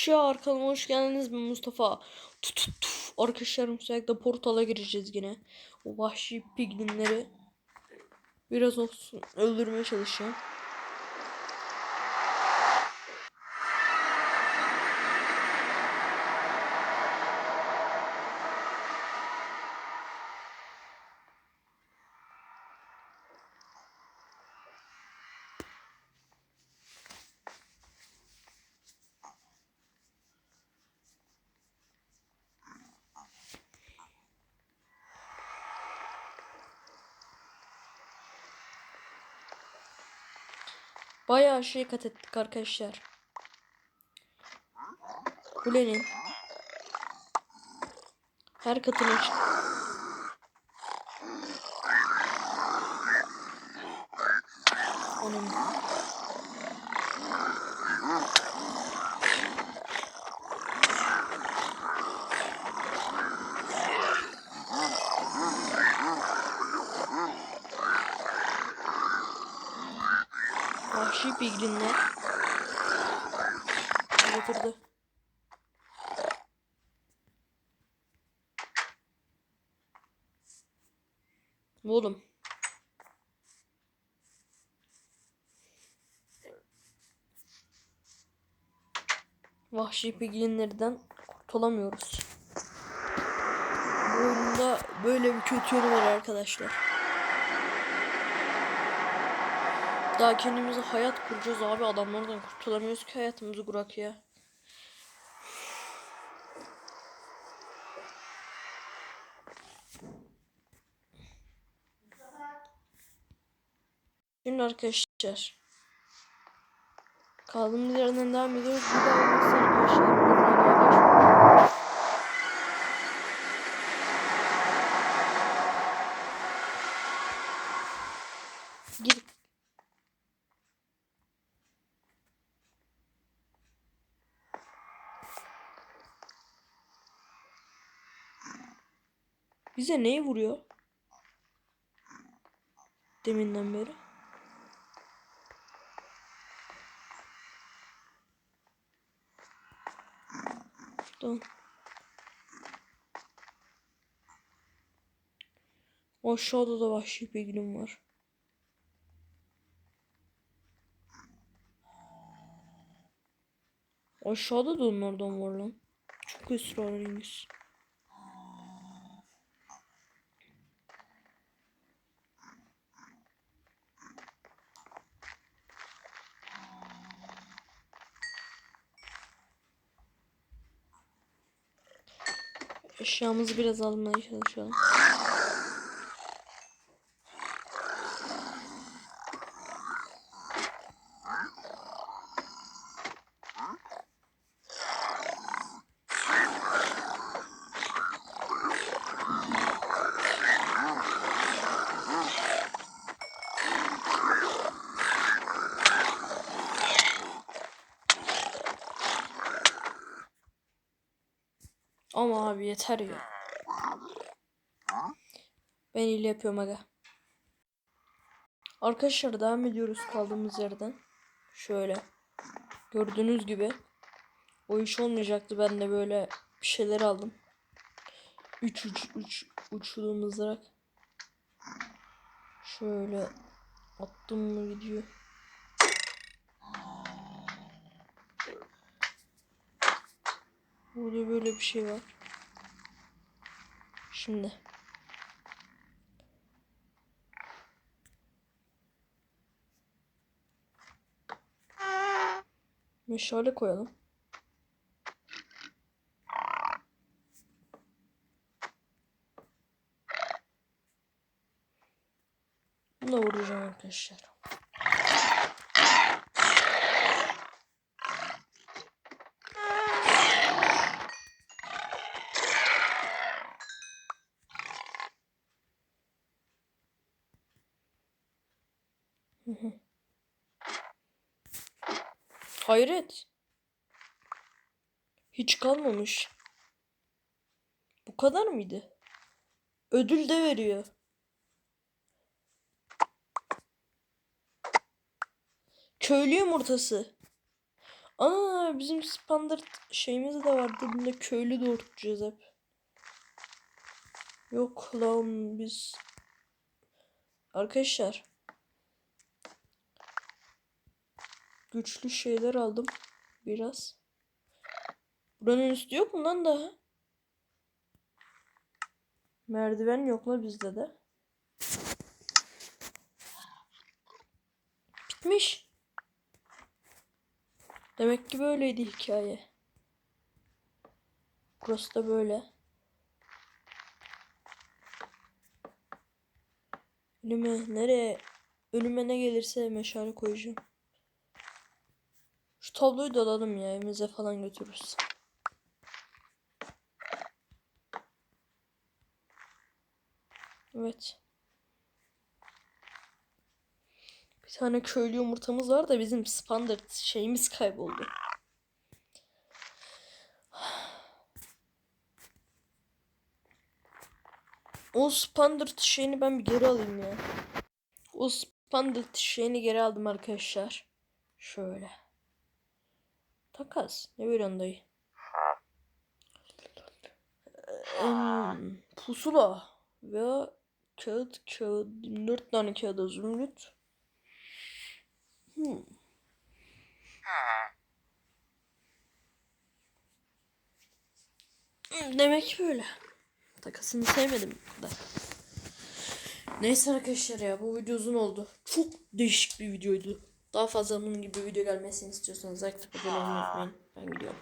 Arkadaşlar kanalıma hoş geldiniz ben Mustafa. Tut, tut, tut. Arkadaşlar müsaitle portala gireceğiz yine. O vahşi piglinleri biraz olsun öldürmeye çalışacağım. Bayağı şey kat ettik arkadaşlar. Kulenin her katına. Onun. Vahşi piglinler. Getirdi. Oğlum. Vahşi piglinlerden kurtulamıyoruz. Bu oyunda böyle bir kötü yönü var arkadaşlar. Daha kendimize hayat kuracağız abi adamlardan kurtulamıyoruz ki hayatımızı kurak ya. Şimdi arkadaşlar kaldığımız yerden devam ediyoruz. Bir daha olmazsa arkadaşlar biraz Bize neyi vuruyor? Deminden beri. Tamam. Aşağıda da vahşi bir gülüm var. Aşağıda da onlardan var lan. Çok ısrarlıymış. Eşyamızı biraz almaya çalışalım. Ama abi yeter ya. Ben iyi yapıyorum aga. Arkadaşlar devam ediyoruz kaldığımız yerden. Şöyle. Gördüğünüz gibi. O iş olmayacaktı. Ben de böyle bir şeyler aldım. 3 uç uç uçlu mızrak. Şöyle attım mı gidiyor. Burada böyle bir şey var. Şimdi. Meşale koyalım. Bunu vuracağım arkadaşlar. Hayret. Hiç kalmamış. Bu kadar mıydı? Ödül de veriyor. Köylü yumurtası. Ana bizim standart şeyimiz de vardı. Bunda köylü doğurtacağız hep. Yok lan biz. Arkadaşlar. Güçlü şeyler aldım. Biraz. Buranın üstü yok mu lan daha? Merdiven yok la bizde de. Bitmiş. Demek ki böyleydi hikaye. Burası da böyle. Önüme nereye? Önüme ne gelirse meşale koyacağım. Tabloyu da alalım ya evimize falan götürürüz. Evet. Bir tane köylü yumurtamız var da bizim standart şeyimiz kayboldu. O standart şeyini ben bir geri alayım ya. O standart şeyini geri aldım arkadaşlar. Şöyle. Takas. Ne veriyorsun dayı? Pusula ve kağıt kağıt 24 tane kağıda zümrüt. Hmm. Hmm, Demek böyle. Takasını sevmedim bu kadar. Neyse arkadaşlar ya bu video uzun oldu. Çok değişik bir videoydu. Daha fazla bunun gibi video gelmesini istiyorsanız like olmayı unutmayın. Ben gidiyorum.